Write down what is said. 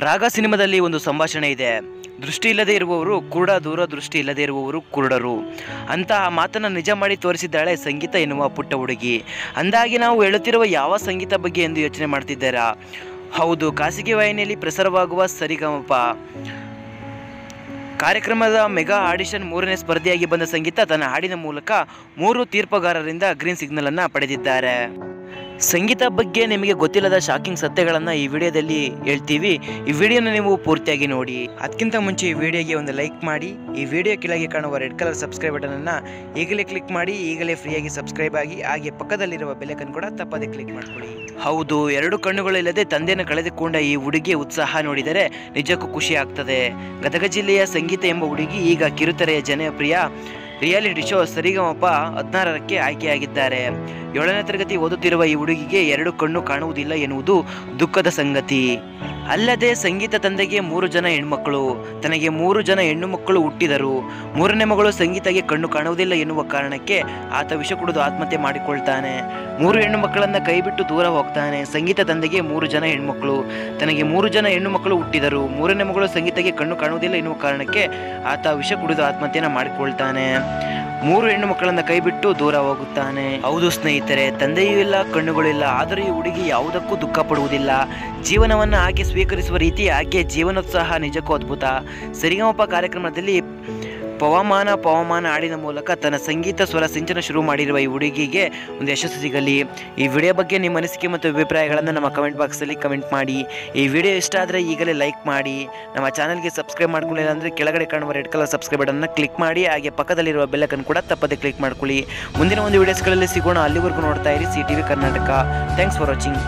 ರಾಗ ಸಿನಿಮಾದಲ್ಲಿ ಒಂದು ಸಂಭಾಷಣೆ ಇದೆ. ದೃಷ್ಟಿ ಇಲ್ಲದೆ ಇರುವವರು ಕುರುಡ ದೂರ ದೃಷ್ಟಿ ಇಲ್ಲದೆ ಇರುವವರು ಕುರುಡರು. ಅಂತ ಆ ಮಾತನ್ನು ನಿಜ ಮಾಡಿ ತೋರಿಸಿದ್ದಾಳೆ ಸಂಗೀತ ಎನ್ನುವ ಪುಟ್ಟ ಹುಡುಗಿ. ಅಂದಾಗಿ ನಾವು ಹೇಳುತ್ತಿರುವ ಯಾವ ಸಂಗೀತ ಬಗ್ಗೆ ಎಂದು ಯೋಚನೆ ಮಾಡ್ತಿದ್ದೀರಾ? ಹೌದು, ಖಾಸಗಿ ವಾಹಿನಿಯಲ್ಲಿ ಪ್ರಸಾರವಾಗುವ ಸರಿಗಮಪ. ಕಾರ್ಯಕ್ರಮದ ಮೆಗಾ ಆಡಿಷನ್ ಮೂರನೇ ಸ್ಪರ್ಧೆಯಾಗಿ ಬಂದ ಸಂಗೀತ ತನ್ನ ಹಾಡಿನ ಮೂಲಕ ಮೂರು ತೀರ್ಪುಗಾರರಿಂದ ಗ್ರೀನ್ ಸಿಗ್ನಲ್ ಅನ್ನು ಪಡೆದಿದ್ದಾರೆ. ಸಂಗೀತ ಬಗ್ಗೆ ನಿಮಗೆ ಗೊತ್ತಿಲ್ಲದ ಶಾಕಿಂಗ್ ಸತ್ಯಗಳನ್ನು ಈ ವಿಡಿಯೋದಲ್ಲಿ ಹೇಳ್ತೀವಿ. ಈ ವಿಡಿಯೋನ ನೀವು ಪೂರ್ತಿಯಾಗಿ ನೋಡಿ. ಅದಕ್ಕಿಂತ ಮುಂಚೆ ಈ ವಿಡಿಯೋಗೆ ಒಂದು ಲೈಕ್ ಮಾಡಿ. ಈ ವಿಡಿಯೋ ಕೆಳಗೆ ಕಾಣುವ ರೆಡ್ ಕಲರ್ ಸಬ್ಸ್ಕ್ರೈಬ್ ಬಟನ್ ಅನ್ನ ಈಗಲೇ ಕ್ಲಿಕ್ ಮಾಡಿ. ಈಗಲೇ ಫ್ರೀಯಾಗಿ ಸಬ್ಸ್ಕ್ರೈಬ್ ಆಗಿ, ಹಾಗೆ ಪಕ್ಕದಲ್ಲಿರುವ ಬೆಲೆಕನ್ ಕೂಡ ತಪ್ಪದೆ ಕ್ಲಿಕ್ ಮಾಡ್ಕೊಳ್ಳಿ. ಹೌದು, ಎರಡು ಕಣ್ಣುಗಳಿಲ್ಲದೆ ತಂದೆಯನ್ನು ಕಳೆದುಕೊಂಡ ಈ ಹುಡುಗಿಯ ಉತ್ಸಾಹ ನೋಡಿದರೆ ನಿಜಕ್ಕೂ ಖುಷಿ ಆಗ್ತದೆ. ಗದಗ ಜಿಲ್ಲೆಯ ಸಂಗೀತ ಎಂಬ ಹುಡುಗಿ ಈಗ ಕಿರುತೆರೆಯ ಜನಪ್ರಿಯ ರಿಯಾಲಿಟಿ ಶೋ ಸರಿಗಮಪ ಹದಿನಾರಕ್ಕೆ ಆಯ್ಕೆಯಾಗಿದ್ದಾರೆ. ಏಳನೇ ತರಗತಿ ಓದುತ್ತಿರುವ ಈ ಹುಡುಗಿಗೆ ಎರಡು ಕಣ್ಣು ಕಾಣುವುದಿಲ್ಲ ಎನ್ನುವುದು ದುಃಖದ ಸಂಗತಿ. ಅಲ್ಲದೆ ಸಂಗೀತ ತಂದೆಗೆ ಮೂರು ಜನ ಹೆಣ್ಮಕ್ಕಳು ತನಗೆ ಮೂರು ಜನ ಹೆಣ್ಣು ಮಕ್ಕಳು ಹುಟ್ಟಿದರು. ಮೂರನೇ ಮಗಳು ಸಂಗೀತಗೆ ಕಣ್ಣು ಕಾಣುವುದಿಲ್ಲ ಎನ್ನುವ ಕಾರಣಕ್ಕೆ ಆತ ವಿಷ ಕುಡಿದು ಆತ್ಮಹತ್ಯೆ ಮಾಡಿಕೊಳ್ತಾನೆ. ಮೂರು ಹೆಣ್ಣು ಮಕ್ಕಳನ್ನ ಕೈಬಿಟ್ಟು ದೂರ ಹೋಗ್ತಾನೆ. ಸಂಗೀತ ತಂದೆಗೆ ಮೂರು ಜನ ಹೆಣ್ಮಕ್ಳು. ತನಗೆ ಮೂರು ಜನ ಹೆಣ್ಣು ಮಕ್ಕಳು ಹುಟ್ಟಿದರು. ಮೂರನೇ ಮಗಳು ಸಂಗೀತಗೆ ಕಣ್ಣು ಕಾಣುವುದಿಲ್ಲ ಎನ್ನುವ ಕಾರಣಕ್ಕೆ ಆತ ವಿಷ ಕುಡಿದು ಆತ್ಮಹತ್ಯೆಯನ್ನು ಮಾಡಿಕೊಳ್ತಾನೆ. ಮೂರು ಹೆಣ್ಣು ಮಕ್ಕಳನ್ನ ಕೈಬಿಟ್ಟು ದೂರ ಹೋಗುತ್ತಾನೆ. ಹೌದು ಸ್ನೇಹಿತರೆ, ತಂದೆಯೂ ಇಲ್ಲ ಕಣ್ಣುಗಳಿಲ್ಲ ಆದರೂ ಈ ಹುಡುಗಿ ಯಾವುದಕ್ಕೂ ದುಃಖ ಪಡುವುದಿಲ್ಲ. ಜೀವನವನ್ನ ಆಕೆ ಸ್ವೀಕರಿಸುವ ರೀತಿ ಆಕೆ ಜೀವನೋತ್ಸಾಹ ನಿಜಕ್ಕೂ ಅದ್ಭುತ. ಸರಿಗಮಪ ಕಾರ್ಯಕ್ರಮದಲ್ಲಿ ಪವಮಾನ ಪವಮಾನ ಹಾಡಿನ ಮೂಲಕ ತನ್ನ ಸಂಗೀತ ಸ್ವರ ಸಿಂಚನ ಶುರು ಮಾಡಿರುವ ಈ ಹುಡುಗಿಗೆ ಒಂದು ಯಶಸ್ಸು ಸಿಗಲಿ. ಈ ವಿಡಿಯೋ ಬಗ್ಗೆ ನಿಮ್ಮ ಅನಿಸಿಕೆ ಮತ್ತು ಅಭಿಪ್ರಾಯಗಳನ್ನು ನಮ್ಮ ಕಮೆಂಟ್ ಬಾಕ್ಸಲ್ಲಿ ಕಮೆಂಟ್ ಮಾಡಿ. ಈ ವಿಡಿಯೋ ಇಷ್ಟ ಆದರೆ ಈಗಲೇ ಲೈಕ್ ಮಾಡಿ. ನಮ್ಮ ಚಾನಲ್ಗೆ ಸಬ್ಸ್ಕ್ರೈಬ್ ಮಾಡ್ಕೊಳ್ಳಿಲ್ಲ ಅಂದರೆ ಕೆಳಗಡೆ ಕಾಣುವ ರೆಡ್ ಕಲರ್ ಸಬ್ಸ್ಕ್ರೈಬ್ ಬಟನ್ನ ಕ್ಲಿಕ್ ಮಾಡಿ. ಹಾಗೆ ಪಕ್ಕದಲ್ಲಿರುವ ಬೆಲ್ಲಕನ್ನು ಕೂಡ ತಪ್ಪದೆ ಕ್ಲಿಕ್ ಮಾಡ್ಕೊಳ್ಳಿ. ಮುಂದಿನ ಒಂದು ವಿಡಿಯೋಸ್ಗಳಲ್ಲಿ ಸಿಗೋಣ. ಅಲ್ಲಿವರೆಗೂ ನೋಡ್ತಾ ಇರಿ C T V Karnataka. Thanks for watching